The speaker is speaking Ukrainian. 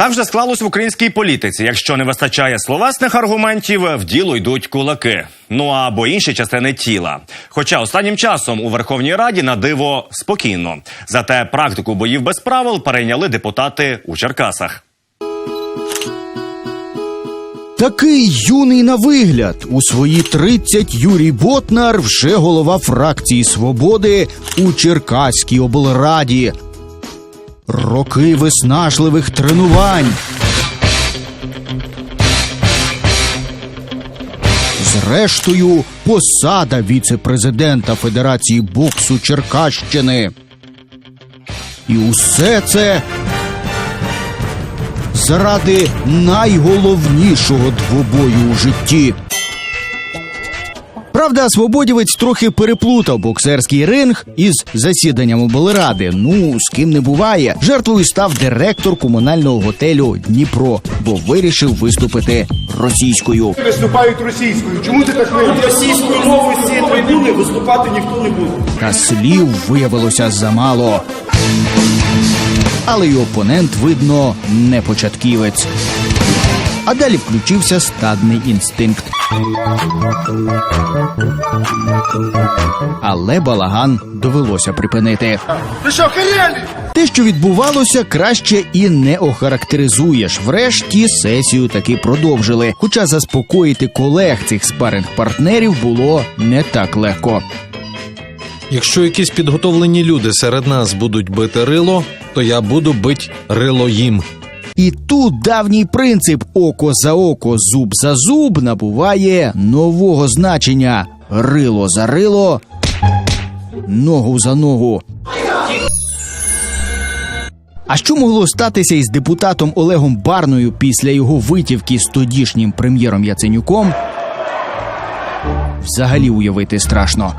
Так вже склалось в українській політиці. Якщо не вистачає словесних аргументів, в діло йдуть кулаки. Ну або інші частини тіла. Хоча останнім часом у Верховній Раді на диво спокійно. Зате практику боїв без правил перейняли депутати у Черкасах. Такий юний на вигляд. У свої 30 Юрій Ботнар вже голова фракції свободи у Черкаській облраді. Роки виснажливих тренувань. Зрештою, посада віце-президента Федерації боксу Черкащини. І усе це заради найголовнішого двобою у житті. Правда, свободівець трохи переплутав боксерський ринг із засіданням облради. Ну, з ким не буває. Жертвою став директор комунального готелю Дніпро, бо вирішив виступити російською. виступають російською. Чому ти так вирішив? Російською мовою з цієї трибуни виступати ніхто не буде. Та слів виявилося замало. Але й опонент, видно, не початківець. А далі включився стадний інстинкт. Але балаган довелося припинити. Ви що, охерели? Те, що відбувалося, краще і не охарактеризуєш. Врешті сесію таки продовжили. Хоча заспокоїти колег цих спаринг-партнерів було не так легко. Якщо якісь підготовлені люди серед нас будуть бити рило, то я буду бить рило їм. І тут давній принцип око за око, зуб за зуб набуває нового значення: рило за рило, ногу за ногу. А що могло статися із депутатом Олегом Барною після його витівки з тодішнім прем'єром Яценюком? Взагалі уявити страшно.